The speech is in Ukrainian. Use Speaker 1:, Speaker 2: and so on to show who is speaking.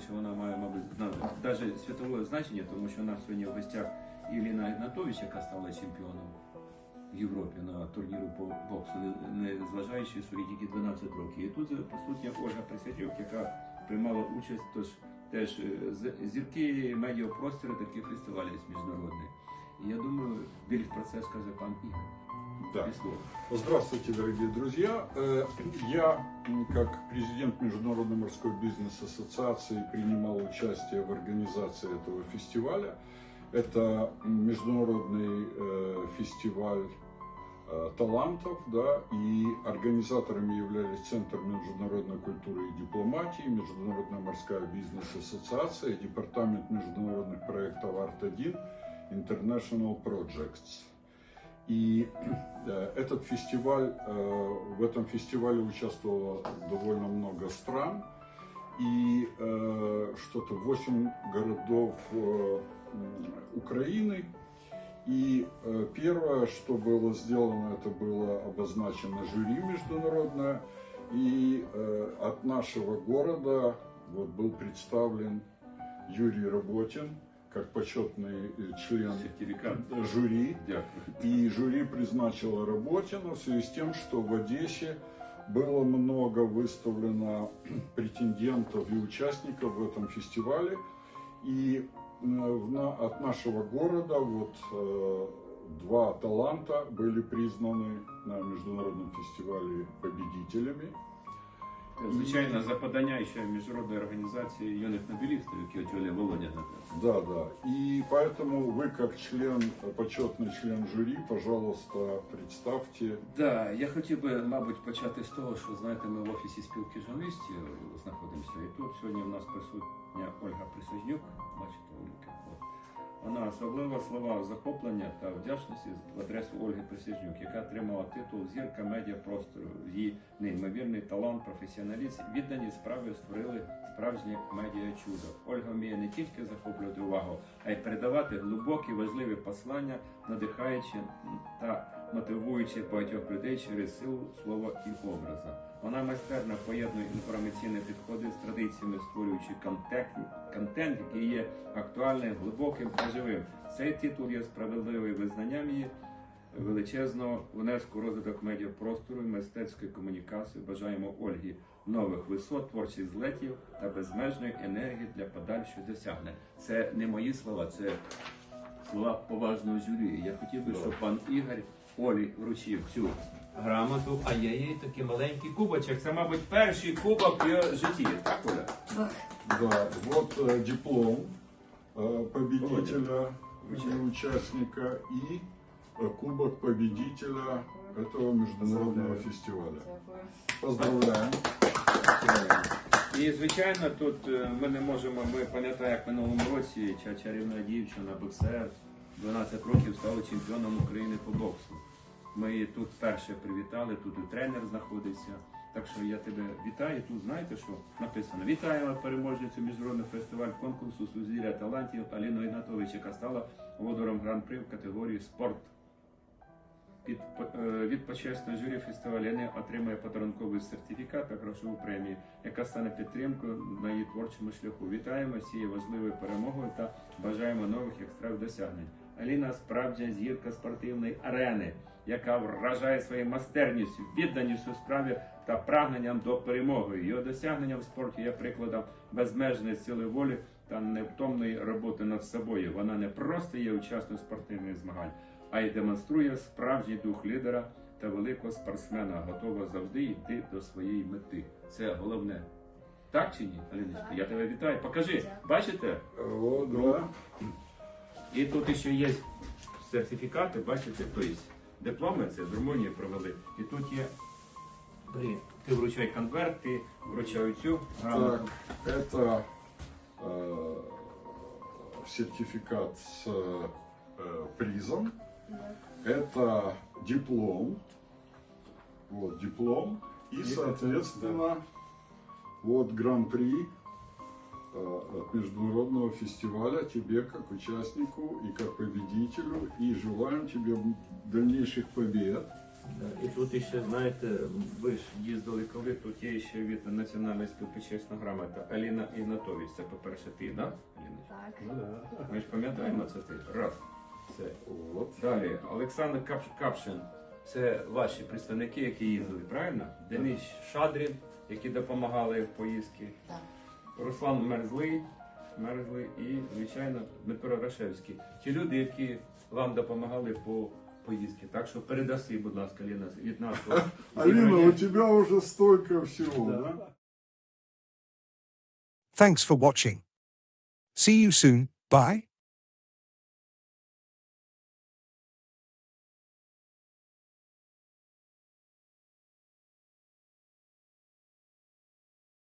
Speaker 1: що вона має, мабуть, навіть світове значення, тому що у сьогодні в гостях Іліна Ігнатович, яка стала чемпіоном в Європі на турніру по боксу, не- не зважаючи що їй тільки 12 років. І тут е, присутня Ольга Присядюк, яка приймала участь, тож теж е, зірки медіапростору таких фестивалів міжнародних. І я думаю, більш про це скаже пан Ігор.
Speaker 2: Да. Здравствуйте, дорогие друзья. Э, Я, как президент Международной морской бизнес-ассоциации, принимал участие в организации этого фестиваля. Это международный э, фестиваль э, талантов, да, и организаторами являлись Центр международной культуры и дипломатии, Международная морская бизнес-ассоциация, Департамент международных проектов Арт-1, International Projects. И э, этот фестиваль, э, в этом фестивале участвовало довольно много стран. И э, что-то 8 городов э, м, Украины. И э, первое, что было сделано, это было обозначено жюри международное. И э, от нашего города вот, был представлен Юрий Работин как почетный э, член
Speaker 1: Сертифікат.
Speaker 2: жюри.
Speaker 1: Дякую.
Speaker 2: И жюри призначило Работина в связи с тем, что в Одессе было много выставлено претендентов и участников в этом фестивале. И э, в на- от нашего города вот э, два таланта были признаны на международном фестивале победителями.
Speaker 1: Звичайно, за подання ще міжнародної організації юних нобелістів, які очолює Володя напевно.
Speaker 2: Да, да. И поэтому вы, как член, э, почетный член жюри, пожалуйста, представьте
Speaker 1: Да, я хотів би, мабуть, почати з того, що знаєте, ми в офісі спілки журналістів знаходимося, і тут сьогодні в нас присутня Ольга Присяжнюк, бачите, Ольга. Вона особливо слова захоплення та вдячності в адресу Ольги Присяжнюк, яка отримала титул зірка медіапростору. Її неймовірний талант, професіоналіст, віддані справи створили справжнє медіа чудо. Ольга вміє не тільки захоплювати увагу, а й передавати глибокі важливі послання, надихаючи та мотивуючи багатьох людей через силу слова і образа. Вона майстерно поєднує інформаційні підходи з традиціями, створюючи контент, контент, який є актуальним, глибоким та живим. Цей титул є справедливим визнанням її величезного внеску розвиток медіапростору і мистецької комунікації. Бажаємо Ольгі нових висот, творчих злетів та безмежної енергії для подальших досягнень. Це не мої слова, це слова поважного журі. Я хотів би, щоб пан Ігор Олі вручив цю грамоту, а я їй такий маленький кубочок. Це, мабуть, перший кубок в її житті. Так, Оля?
Speaker 2: Да, вот э, диплом э, победителя
Speaker 1: Вручаю.
Speaker 2: и участника и э, кубок победителя этого международного
Speaker 1: Поздравляю.
Speaker 2: фестиваля.
Speaker 3: Дякую.
Speaker 2: Поздравляем.
Speaker 1: І звичайно, тут е, ми не можемо. Ми пам'ятаємо, як в минулому році ця чарівна дівчина, боксер, 12 років стала чемпіоном України по боксу. Ми її тут перше привітали, тут і тренер знаходиться. Так що я тебе вітаю. Тут знаєте, що написано: Вітаємо переможницю міжнародного фестивалю конкурсу Сузір'я талантів Аліну Ігнатович, яка стала володарем гран-при в категорії спорт. Під, е, від почесного журі фестивалю Лени отримає подарунковий сертифікат та грошову премію, яка стане підтримкою на її творчому шляху. Вітаємо цією важливою перемогою та бажаємо нових яскравих досягнень. Аліна справжня зірка спортивної арени, яка вражає своєю майстерністю, відданістю справі та прагненням до перемоги. Його досягнення в спорті є прикладом безмежної сили волі та невтомної роботи над собою. Вона не просто є учасником спортивних змагань, а й демонструє справжній дух лідера та великого спортсмена, готова завжди йти до своєї мети. Це головне. Так чи ні, Аліночка? Я тебе вітаю. Покажи, бачите?
Speaker 2: Вот, да.
Speaker 1: І тут ще є сертифікати, бачите, тобто дипломи це з Румунії провели. І тут є. Бери, ти вручай конверт, ти вручаю цю грамоту.
Speaker 2: Так, это э, сертификат с э, призом. Это диплом. Вот диплом. И,
Speaker 1: И
Speaker 2: соответственно, вот гран-при э, от международного фестиваля тебе как участнику и как победителю. И желаем тебе дальнейших побед.
Speaker 1: І тут іще, знаєте, ви ж їздили коли, тут є ще від Національної спілки чесна грамота. Аліна Ігнатович, це по-перше, ти, да? Аліна?
Speaker 3: Так.
Speaker 1: Ну да. Ми ж пам'ятаємо це ти. Раз. Це. Далі, Олександр Капш- Капшин. Це ваші представники, які їздили, правильно? Денис Шадрін, які допомагали в поїздці.
Speaker 3: Так.
Speaker 1: Руслан Мерзлий, Мерзлий і, звичайно, Дмитро Рашевський. Ті люди, які вам допомагали по поїздці. Так що передаси, будь ласка, Ліна, від нашого. Аліна,
Speaker 2: у тебе вже столько всього.
Speaker 1: Да.
Speaker 2: да?
Speaker 4: Thanks for watching. See you soon. Bye.